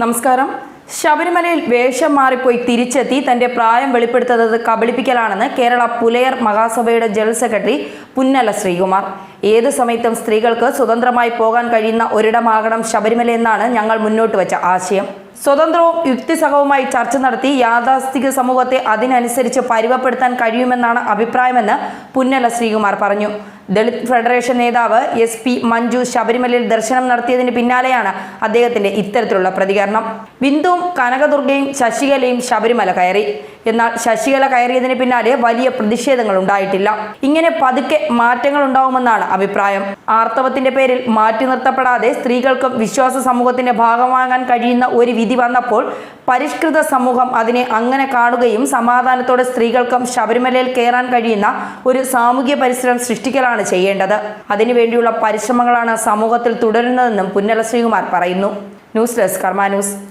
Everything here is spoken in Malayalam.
നമസ്കാരം. ശബരിമലയിൽ വേഷം മാറിപ്പോയി തിരിച്ചെത്തി തന്റെ പ്രായം വെളിപ്പെടുത്തുന്നത് കബളിപ്പിക്കലാണെന്ന് കേരള പുലയർ മഹാസഭയുടെ ജനറൽ സെക്രട്ടറി പുന്നല ശ്രീകുമാർ. ഏത് സമയത്തും സ്ത്രീകൾക്ക് സ്വതന്ത്രമായി പോകാൻ കഴിയുന്ന ഒരിടമാകണം ശബരിമല എന്നാണ് ഞങ്ങൾ മുന്നോട്ട് വെച്ച ആശയം. സ്വതന്ത്രവും യുക്തിസഹവുമായി ചർച്ച നടത്തി യാഥാസ്ഥിക സമൂഹത്തെ അതിനനുസരിച്ച് പരിവപ്പെടുത്താൻ കഴിയുമെന്നാണ് അഭിപ്രായമെന്ന് പുന്നല ശ്രീകുമാർ പറഞ്ഞു. ദളിത് ഫെഡറേഷൻ നേതാവ് എസ് പി മഞ്ജു ശബരിമലയിൽ ദർശനം നടത്തിയതിന് പിന്നാലെയാണ് അദ്ദേഹത്തിന്റെ ഇത്തരത്തിലുള്ള പ്രതികരണം. ബിന്ദുവും കനകദുർഗയും ശശികലയും ശബരിമല കയറി. എന്നാൽ ശശികല കയറിയതിന് പിന്നാലെ വലിയ പ്രതിഷേധങ്ങൾ ഉണ്ടായിട്ടില്ല. ഇങ്ങനെ പതുക്കെ മാറ്റങ്ങൾ ഉണ്ടാവുമെന്നാണ് അഭിപ്രായം. ആർത്തവത്തിന്റെ പേരിൽ മാറ്റി നിർത്തപ്പെടാതെ സ്ത്രീകൾക്കും വിശ്വാസ സമൂഹത്തിന്റെ ഭാഗമാകാൻ കഴിയുന്ന ഒരു വിധി വന്നപ്പോൾ പരിഷ്കൃത സമൂഹം അതിനെ അങ്ങനെ കാണുകയും സമാധാനത്തോടെ സ്ത്രീകൾക്കും ശബരിമലയിൽ കയറാൻ കഴിയുന്ന ഒരു സാമൂഹ്യ പരിസരം സൃഷ്ടിക്കലാണ് ചെയ്യേണ്ടത്? അതിനുവേണ്ടിയുള്ള പരിശ്രമങ്ങളാണ് സമൂഹത്തിൽ തുടരുന്നതെന്നും പുന്നല ശ്രീകുമാർ പറയുന്നു. News desk Karma news.